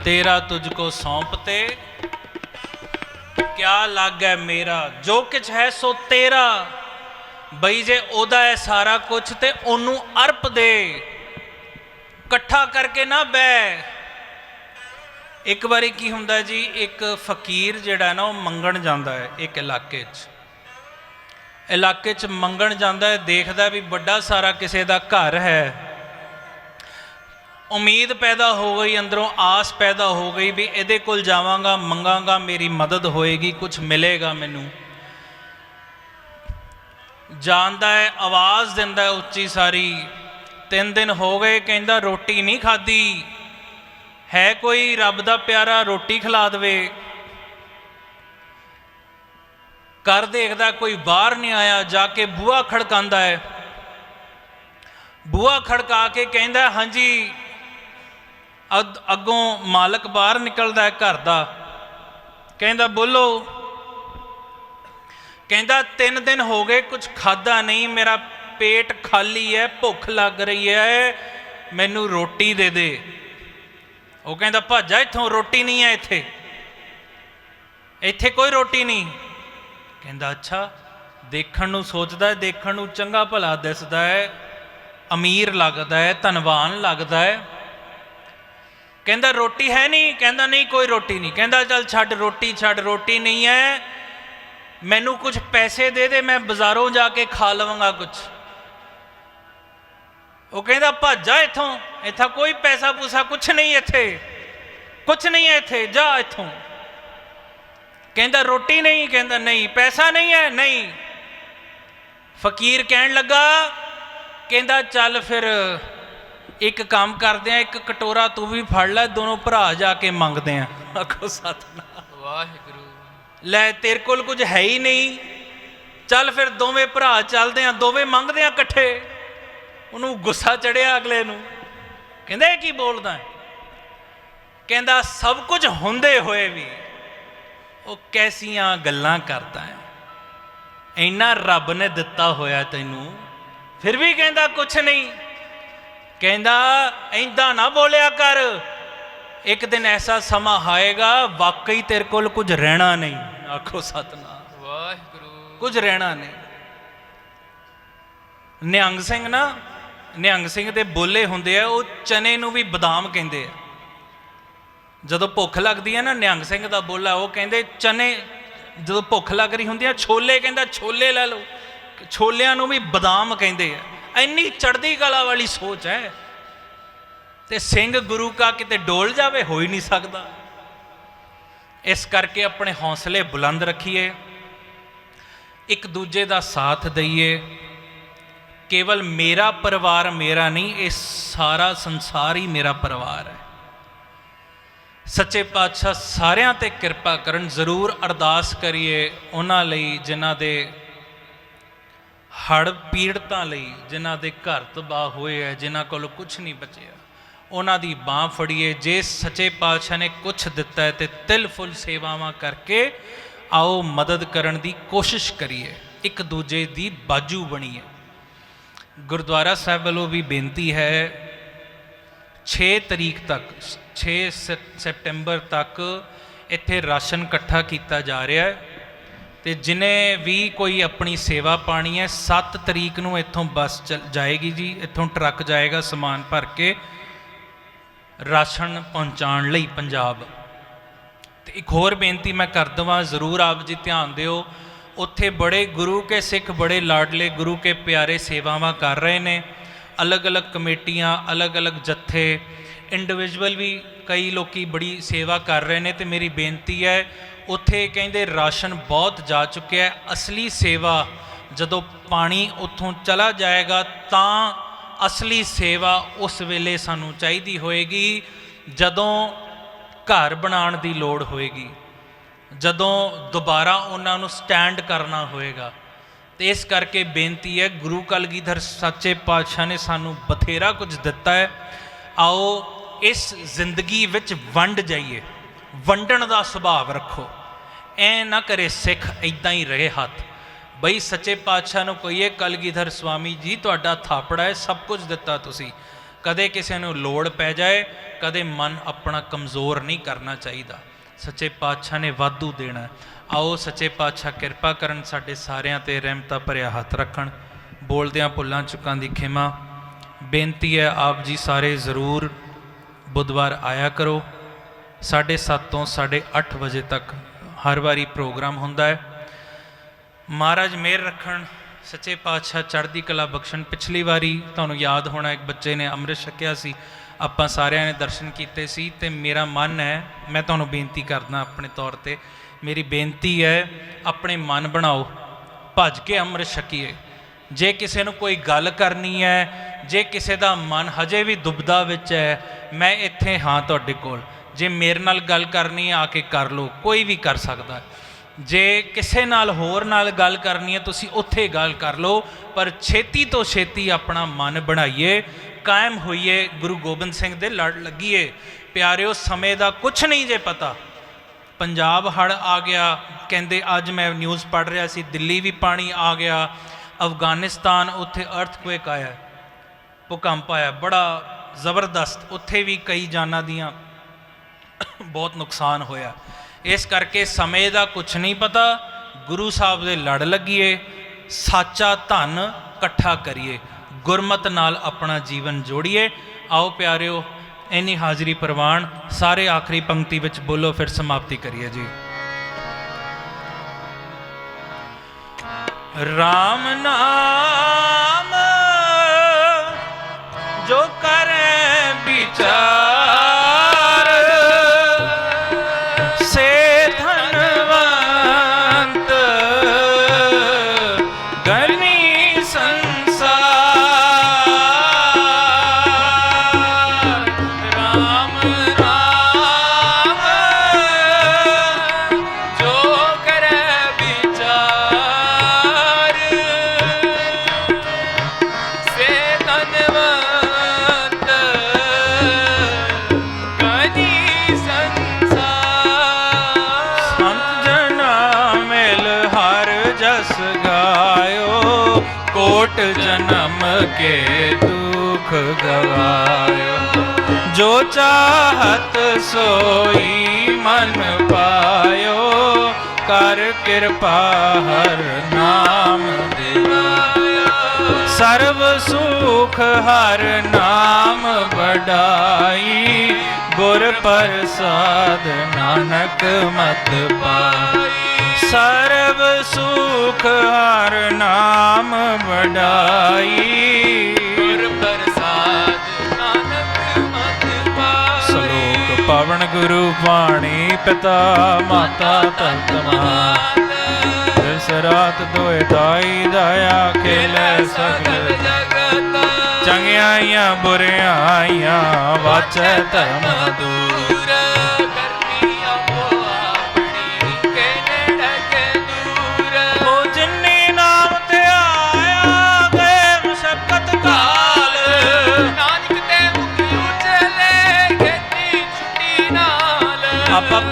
ਤੇਰਾ ਤੁਝ ਕੋ ਸੌਂਪਤੇ ਕਿਆ ਲਾਗੈ ਮੇਰਾ? ਜੋ ਕਿਛ ਹੈ ਸੋ ਤੇਰਾ। ਬਈ ਜੇ ਉਹਦਾ ਹੈ ਸਾਰਾ ਕੁਝ ਤੇ ਉਹਨੂੰ ਅਰਪ ਦੇ। ਇਕੱਠਾ ਕਰਕੇ ਨਾ ਬੈ ਇੱਕ ਵਾਰੀ ਕੀ ਹੁੰਦਾ ਜੀ, ਇੱਕ ਫਕੀਰ ਜਿਹੜਾ ਨਾ ਉਹ ਮੰਗਣ ਜਾਂਦਾ ਹੈ ਇੱਕ ਇਲਾਕੇ 'ਚ। ਇਲਾਕੇ 'ਚ ਮੰਗਣ ਜਾਂਦਾ ਹੈ, ਦੇਖਦਾ ਵੀ ਵੱਡਾ ਸਾਰਾ ਕਿਸੇ ਦਾ ਘਰ ਹੈ। ਉਮੀਦ ਪੈਦਾ ਹੋ ਗਈ, ਅੰਦਰੋਂ ਆਸ ਪੈਦਾ ਹੋ ਗਈ ਵੀ ਇਹਦੇ ਕੋਲ ਜਾਵਾਂਗਾ, ਮੰਗਾਂਗਾ, ਮੇਰੀ ਮਦਦ ਹੋਏਗੀ ਕੁਝ ਮਿਲੇਗਾ ਮੈਨੂੰ। ਜਾਣਦਾ ਹੈ, ਆਵਾਜ਼ ਦਿੰਦਾ ਉੱਚੀ ਸਾਰੀ। ਤਿੰਨ ਦਿਨ ਹੋ ਗਏ ਕਹਿੰਦਾ ਰੋਟੀ ਨਹੀਂ ਖਾਧੀ। ਹੈ ਕੋਈ ਰੱਬ ਦਾ ਪਿਆਰਾ ਰੋਟੀ ਖਿਲਾ ਦੇਵੇ। ਘਰ ਦੇਖਦਾ ਕੋਈ ਬਾਹਰ ਨਹੀਂ ਆਇਆ, ਜਾ ਕੇ ਬੂਹਾ ਖੜਕਾਉਂਦਾ ਹੈ। ਬੂਹਾ ਖੜਕਾ ਕੇ ਕਹਿੰਦਾ, ਹਾਂਜੀ, ਅੱਗ- ਅੱਗੋਂ ਮਾਲਕ ਬਾਹਰ ਨਿਕਲਦਾ ਹੈ ਘਰ ਦਾ। ਕਹਿੰਦਾ, ਬੋਲੋ। ਕਹਿੰਦਾ, ਤਿੰਨ ਦਿਨ ਹੋ ਗਏ ਕੁਝ ਖਾਦਾ ਨਹੀਂ, ਮੇਰਾ ਪੇਟ ਖਾਲੀ ਹੈ ਭੁੱਖ ਲੱਗ ਰਹੀ ਹੈ ਮੈਨੂੰ ਰੋਟੀ ਦੇ ਦੇ। ਉਹ ਕਹਿੰਦਾ, ਭਾਜਾ, ਇੱਥੋਂ ਰੋਟੀ ਨਹੀਂ ਹੈ ਇੱਥੇ। ਇੱਥੇ ਕੋਈ ਰੋਟੀ ਨਹੀਂ। ਕਹਿੰਦਾ, ਅੱਛਾ, ਦੇਖਣ ਨੂੰ ਸੋਚਦਾ ਹੈ ਦੇਖਣ ਨੂੰ ਚੰਗਾ ਭਲਾ ਦਿਸਦਾ ਹੈ ਅਮੀਰ ਲੱਗਦਾ ਹੈ ਧਨਵਾਨ ਲੱਗਦਾ ਹੈ ਕਹਿੰਦਾ, ਰੋਟੀ ਹੈ ਨਹੀਂ। ਕਹਿੰਦਾ, ਨਹੀਂ, ਕੋਈ ਰੋਟੀ ਨਹੀਂ। ਕਹਿੰਦਾ, ਚੱਲ ਛੱਡ, ਰੋਟੀ ਛੱਡ, ਰੋਟੀ ਨਹੀਂ ਹੈ ਮੈਨੂੰ ਕੁਝ ਪੈਸੇ ਦੇ ਦੇ, ਮੈਂ ਬਾਜ਼ਾਰੋਂ ਜਾ ਕੇ ਖਾ ਲਵਾਂਗਾ ਕੁਝ ਉਹ ਕਹਿੰਦਾ ਭੱਜਾ ਇੱਥੋਂ। ਇੱਥਾ ਕੋਈ ਪੈਸਾ ਪੂਸਾ ਕੁਝ ਨਹੀਂ ਇੱਥੇ। ਕੁਝ ਨਹੀਂ ਹੈ ਇੱਥੇ। ਜਾ ਇੱਥੋਂ। ਕਹਿੰਦਾ ਰੋਟੀ ਨਹੀਂ। ਕਹਿੰਦਾ ਨਹੀਂ ਪੈਸਾ ਨਹੀਂ ਹੈ। ਨਹੀਂ। ਫਕੀਰ ਕਹਿਣ ਲੱਗਾ ਕਹਿੰਦਾ ਚੱਲ ਫਿਰ ਇੱਕ ਕੰਮ ਕਰਦੇ ਆ ਇੱਕ ਕਟੋਰਾ ਤੂੰ ਵੀ ਫੜ ਲੈ ਦੋਨੋਂ ਭਰਾ ਜਾ ਕੇ ਮੰਗਦੇ ਆ। ਆਖੋ ਸਤਨਾਮ। ਵਾਹਿਗੁਰੂ। ਲੈ ਤੇਰੇ ਕੋਲ ਕੁਝ ਹੈ ਹੀ ਨਹੀਂ। ਚੱਲ ਫਿਰ ਦੋਵੇਂ ਭਰਾ ਚੱਲਦੇ ਆ ਦੋਵੇਂ ਮੰਗਦੇ ਆ ਇਕੱਠੇ। ਉਹਨੂੰ ਗੁੱਸਾ ਚੜਿਆ ਅਗਲੇ ਨੂੰ। ਕਹਿੰਦਾ ਇਹ ਕੀ ਬੋਲਦਾ? ਕਹਿੰਦਾ ਸਭ ਕੁਝ ਹੁੰਦੇ ਹੋਏ ਵੀ ਉਹ ਕੈਸੀਆਂ ਗੱਲਾਂ ਕਰਦਾ ਹੈ। ਇੰਨਾ ਰੱਬ ਨੇ ਦਿੱਤਾ ਹੋਇਆ ਤੈਨੂੰ ਫਿਰ ਵੀ ਕਹਿੰਦਾ ਕੁਝ ਨਹੀਂ। ਕਹਿੰਦਾ ਐਂਦਾ ਨਾ ਬੋਲਿਆ ਕਰ। ਇੱਕ ਦਿਨ ਐਸਾ ਸਮਾਂ ਆਏਗਾ ਵਾਕਈ ਤੇਰੇ ਕੋਲ ਕੁਝ ਰਹਿਣਾ ਨਹੀਂ। ਆਖੋ ਸਤਨਾਮ। ਵਾਹਿਗੁਰੂ। ਕੁਝ ਰਹਿਣਾ ਨਹੀਂ। ਨਿਹੰਗ ਸਿੰਘ ਨਾ ਨਿਹੰਗ ਸਿੰਘ ਦੇ ਬੋਲੇ ਹੁੰਦੇ ਆ, ਉਹ ਚਨੇ ਨੂੰ ਵੀ ਬਦਾਮ ਕਹਿੰਦੇ ਆ। ਜਦੋਂ ਭੁੱਖ ਲੱਗਦੀ ਹੈ ਨਾ, ਨਿਹੰਗ ਸਿੰਘ ਦਾ ਬੋਲਾ, ਉਹ ਕਹਿੰਦੇ ਚਨੇ, ਜਦੋਂ ਭੁੱਖ ਲੱਗ ਰਹੀ ਹੁੰਦੀ ਆ, ਛੋਲੇ ਕਹਿੰਦਾ, ਛੋਲੇ ਲੈ ਲਓ। ਛੋਲਿਆਂ ਨੂੰ ਵੀ ਬਦਾਮ ਕਹਿੰਦੇ ਆ। ਇੰਨੀ ਚੜ੍ਹਦੀ ਕਲਾ ਵਾਲੀ ਸੋਚ ਹੈ। ਤੇ ਸਿੰਘ ਗੁਰੂ ਕਾ ਕਿਤੇ ਡੋਲ ਜਾਵੇ, ਹੋ ਹੀ ਨਹੀਂ ਸਕਦਾ। ਇਸ ਕਰਕੇ ਆਪਣੇ ਹੌਸਲੇ ਬੁਲੰਦ ਰੱਖੀਏ। ਇੱਕ ਦੂਜੇ ਦਾ ਸਾਥ ਦਈਏ। ਕੇਵਲ ਮੇਰਾ ਪਰਿਵਾਰ ਮੇਰਾ ਨਹੀਂ, ਇਹ ਸਾਰਾ ਸੰਸਾਰ ਹੀ ਮੇਰਾ ਪਰਿਵਾਰ ਹੈ। ਸੱਚੇ ਪਾਤਸ਼ਾਹ ਸਾਰਿਆਂ ਤੇ ਕਿਰਪਾ ਕਰਨ, ਜ਼ਰੂਰ ਅਰਦਾਸ ਕਰੀਏ ਉਹਨਾਂ ਲਈ ਜਿਨ੍ਹਾਂ ਦੇ ਹੜ ਪੀੜਤਾਂ ਲਈ, ਜਿਨ੍ਹਾਂ ਦੇ ਘਰ ਤਬਾਹ ਹੋਏ ਹੈ, ਜਿਨ੍ਹਾਂ ਕੋਲ ਕੁਝ ਨਹੀਂ ਬਚਿਆ। ਉਹਨਾਂ ਦੀ ਬਾਹ ਫੜੀਏ, ਜੇ ਸੱਚੇ ਪਾਤਸ਼ਾਹ ਨੇ ਕੁਝ ਦਿੱਤਾ ਹੈ ਤੇ ਤਿਲ ਫੁੱਲ ਸੇਵਾਵਾਂ ਕਰਕੇ ਆਓ ਮਦਦ ਕਰਨ ਦੀ ਕੋਸ਼ਿਸ਼ ਕਰੀਏ। ਇੱਕ ਦੂਜੇ ਦੀ ਬਾਜੂ ਬਣੀਏ। ਗੁਰਦੁਆਰਾ ਸਾਹਿਬ ਵੱਲੋਂ ਵੀ ਬੇਨਤੀ ਹੈ 6 ਤਰੀਕ ਤੱਕ 6 ਸੈ- ਸੈਪਟੈਂਬਰ ਤੱਕ ਇੱਥੇ ਰਾਸ਼ਨ ਇਕੱਠਾ ਕੀਤਾ ਜਾ ਰਿਹਾ ਹੈ ਤੇ ਜਿਨੇ ਵੀ ਕੋਈ ਆਪਣੀ ਸੇਵਾ ਪਾਣੀ ਹੈ 7 ਤਰੀਕ ਨੂੰ ਇੱਥੋਂ ਬੱਸ ਚੱਲ- ਜਾਏਗੀ ਜੀ, ਇੱਥੋਂ ਟਰੱਕ ਜਾਏਗਾ ਸਮਾਨ ਭਰ ਕੇ ਰਾਸ਼ਨ ਪਹੁੰਚਾਉਣ ਲਈ ਪੰਜਾਬ। ਤੇ ਇੱਕ ਹੋਰ ਬੇਨਤੀ ਮੈਂ ਕਰ ਦਵਾਂ, ਜ਼ਰੂਰ ਆਪ ਜੀ ਧਿਆਨ ਦਿਓ ਉੱਥੇ ਬੜੇ ਗੁਰੂ ਕੇ ਸਿੱਖ, ਬੜੇ ਲਾਡਲੇ ਗੁਰੂ ਕੇ ਪਿਆਰੇ ਸੇਵਾਵਾਂ ਕਰ ਰਹੇ ਨੇ। ਅਲੱਗ-ਅਲੱਗ ਕਮੇਟੀਆਂ, ਅਲੱਗ-ਅਲੱਗ ਜੱਥੇ ਇੰਡੀਵਿਜੂਅਲ ਵੀ ਕਈ ਲੋਕੀ ਬੜੀ ਸੇਵਾ ਕਰ ਰਹੇ ਨੇ ਤੇ ਮੇਰੀ ਬੇਨਤੀ ਹੈ, ਉੱਥੇ ਕਹਿੰਦੇ ਰਾਸ਼ਨ ਬਹੁਤ ਜਾ ਚੁੱਕਿਆ ਹੈ। ਅਸਲੀ ਸੇਵਾ ਜਦੋਂ ਪਾਣੀ ਉੱਥੋਂ ਚਲਾ ਜਾਏਗਾ ਤਾਂ ਅਸਲੀ ਸੇਵਾ ਉਸ ਵੇਲੇ ਸਾਨੂੰ ਚਾਹੀਦੀ ਹੋਏਗੀ, ਜਦੋਂ ਘਰ ਬਣਾਉਣ ਦੀ ਲੋੜ ਹੋਏਗੀ। ਜਦੋਂ ਦੁਬਾਰਾ ਉਹਨਾਂ ਨੂੰ ਸਟੈਂਡ ਕਰਨਾ ਹੋਏਗਾ, ਤੇ ਇਸ ਕਰਕੇ ਬੇਨਤੀ ਹੈ, ਗੁਰੂ ਕਲਗੀਧਰ ਸੱਚੇ ਪਾਤਸ਼ਾਹ ਨੇ ਸਾਨੂੰ ਬਥੇਰਾ ਕੁਝ ਦਿੱਤਾ ਹੈ। ਆਓ ਇਸ ਜ਼ਿੰਦਗੀ ਵਿੱਚ ਵੰਡ ਜਾਈਏ, ਵੰਡਣ ਦਾ ਸੁਭਾਅ ਰੱਖੋ। ਐ ਨਾ ਕਰੇ ਸਿੱਖ ਇਦਾਂ ਹੀ ਰਹੇ ਹੱਥ। ਬਈ ਸੱਚੇ ਪਾਤਸ਼ਾਹ ਨੂੰ ਕਹੀਏ, ਕਲਗੀਧਰ ਸਵਾਮੀ ਜੀ, ਤੁਹਾਡਾ ਥਾਪੜਾ ਹੈ, ਸਭ ਕੁਝ ਦਿੱਤਾ ਤੁਸੀਂ। ਕਦੇ ਕਿਸੇ ਨੂੰ ਲੋੜ ਪੈ ਜਾਏ, ਕਦੇ ਮਨ ਆਪਣਾ ਕਮਜ਼ੋਰ ਨਹੀਂ ਕਰਨਾ ਚਾਹੀਦਾ। ਸੱਚੇ ਪਾਤਸ਼ਾਹ ਨੇ ਵਾਧੂ ਦੇਣਾ ਆਓ ਸੱਚੇ ਪਾਤਸ਼ਾਹ, ਕਿਰਪਾ ਕਰਨ ਸਾਡੇ ਸਾਰਿਆਂ ਤੇ ਰਹਿਮਤਾ ਭਰਿਆ ਹੱਥ ਰੱਖਣ। ਬੋਲਦਿਆਂ ਭੁੱਲਾਂ ਚੁੱਕਾਂ ਦੀ ਖਿਮਾ। ਬੇਨਤੀ ਹੈ ਆਪ ਜੀ ਸਾਰੇ ਜ਼ਰੂਰ ਬੁੱਧਵਾਰ ਆਇਆ ਕਰੋ। 7:30 ਤੋਂ 8:30 ਵਜੇ ਤੱਕ ਹਰ ਵਾਰੀ ਪ੍ਰੋਗਰਾਮ ਹੁੰਦਾ ਹੈ। ਮਹਾਰਾਜ ਮਿਹਰ ਰੱਖਣ, ਸੱਚੇ ਪਾਤਸ਼ਾਹ ਚੜ੍ਹਦੀ ਕਲਾ ਬਖਸ਼ਣ। ਪਿਛਲੀ ਵਾਰੀ ਤੁਹਾਨੂੰ ਯਾਦ ਹੋਣਾ, ਇੱਕ ਬੱਚੇ ਨੇ ਅੰਮ੍ਰਿਤ ਛਕਿਆ ਸੀ। ਆਪਾਂ ਸਾਰਿਆਂ ਨੇ ਦਰਸ਼ਨ ਕੀਤੇ ਸੀ ਤੇ ਮੇਰਾ ਮਨ ਹੈ, ਮੈਂ ਤੁਹਾਨੂੰ ਬੇਨਤੀ ਕਰਦਾ ਆਪਣੇ ਤੌਰ ਤੇ, ਮੇਰੀ ਬੇਨਤੀ ਹੈ, ਆਪਣੇ ਮਨ ਬਣਾਓ, ਭੱਜ ਕੇ ਅੰਮ੍ਰਿਤ ਛਕੀਏ। ਜੇ ਕਿਸੇ ਨੂੰ ਕੋਈ ਗੱਲ ਕਰਨੀ ਹੈ, ਜੇ ਕਿਸੇ ਦਾ ਮਨ ਹਜੇ ਵੀ ਦੁਬਦਾ ਵਿੱਚ ਹੈ, ਮੈਂ ਇੱਥੇ ਹਾਂ ਤੁਹਾਡੇ ਕੋਲ। ਜੇ ਮੇਰੇ ਨਾਲ ਗੱਲ ਕਰਨੀ ਹੈ, ਆ ਕੇ ਕਰ ਲਓ, ਕੋਈ ਵੀ ਕਰ ਸਕਦਾ। ਜੇ ਕਿਸੇ ਨਾਲ ਹੋਰ ਨਾਲ ਗੱਲ ਕਰਨੀ ਹੈ, ਤੁਸੀਂ ਉੱਥੇ ਗੱਲ ਕਰ ਲਓ, ਪਰ ਛੇਤੀ ਤੋਂ ਛੇਤੀ ਆਪਣਾ ਮਨ ਬਣਾਈਏ ਕਾਇਮ ਹੋਈਏ, ਗੁਰੂ ਗੋਬਿੰਦ ਸਿੰਘ ਦੇ ਲੜ ਲੱਗੀਏ। ਪਿਆਰਿਓ, ਸਮੇਂ ਦਾ ਕੁਝ ਨਹੀਂ ਜੇ ਪਤਾ। ਪੰਜਾਬ ਹੜ ਆ ਗਿਆ। ਕਹਿੰਦੇ, ਅੱਜ ਮੈਂ ਨਿਊਜ਼ ਪੜ੍ਹ ਰਿਹਾ ਸੀ, ਦਿੱਲੀ ਵੀ ਪਾਣੀ ਆ ਗਿਆ। ਅਫਗਾਨਿਸਤਾਨ, ਉੱਥੇ ਅਰਥਕੁਏਕ ਆਇਆ। ਭੂਕੰਪ ਆਇਆ। ਬੜਾ ਜ਼ਬਰਦਸਤ। ਉੱਥੇ ਵੀ ਕਈ ਜਾਨਾਂ ਦੀਆਂ ਬਹੁਤ ਨੁਕਸਾਨ ਹੋਇਆ। ਇਸ ਕਰਕੇ ਸਮੇਂ ਦਾ ਕੁਝ ਨਹੀਂ ਪਤਾ। ਗੁਰੂ ਸਾਹਿਬ ਦੇ ਲੜ ਲੱਗੀਏ। ਸਾਚਾ ਧਨ ਇਕੱਠਾ ਕਰੀਏ। ਗੁਰਮਤ ਨਾਲ ਆਪਣਾ ਜੀਵਨ ਜੋੜੀਏ। ਆਓ ਪਿਆਰਿਓ, ਇੰਨੀ ਹਾਜ਼ਰੀ ਪ੍ਰਵਾਨ, ਸਾਰੇ ਆਖਰੀ ਪੰਕਤੀ ਵਿੱਚ ਬੋਲੋ, ਫਿਰ ਸਮਾਪਤੀ ਕਰੀਏ ਜੀ। ਰਾਮ ਨਾਮ ਜੋ ਕਰੇ ਵਿਚਾਰ ਗਵਾਇਓ। ਜੋ ਚਾਹਤ ਸੋਈ ਮਨ ਪਾਇਓ, ਕਰ ਕਿਰਪਾ ਹਰ ਨਾਮ ਦਿਵਾਇਓ। ਸਰਬ ਸੁਖ ਹਰ ਨਾਮ ਵਡਾਈ, ਗੁਰ ਪ੍ਰਸਾਦ ਨਾਨਕ ਮਤ ਪਾਈ। ਸਰਬ ਸੁਖ ਹਰ ਨਾਮ ਵਡਾਈ, ਗੁਰ ਪ੍ਰਸਾਦ ਪਵਨ ਗੁਰੂ ਪਾਣੀ ਪਿਤਾ ਮਾਤਾ ਤਤ ਮਾਤ ਦਿਸ ਰਾਤ ਦੋਇ ਦਾਈ ਦਇਆ ਖੇਲੇ ਸਗਲ। ਜਗਤ ਚੰਗਿਆਈਆਂ ਬੁਰਿਆਈਆਂ ਵਾਚੈ ਧਰਮ ਦੂਰ।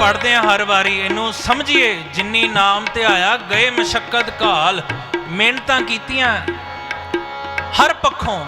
ਆਪਾਂ ਪੜ੍ਹਦੇ ਹਾਂ ਹਰ ਵਾਰੀ, ਇਹਨੂੰ ਸਮਝੀਏ। ਜਿੰਨੀ ਨਾਮ ਤੇ ਆਇਆ, ਗਏ ਮੁਸ਼ਕਤ ਕਾਲ ਮਿਹਨਤਾਂ ਕੀਤੀਆਂ ਹਰ ਪੱਖੋਂ।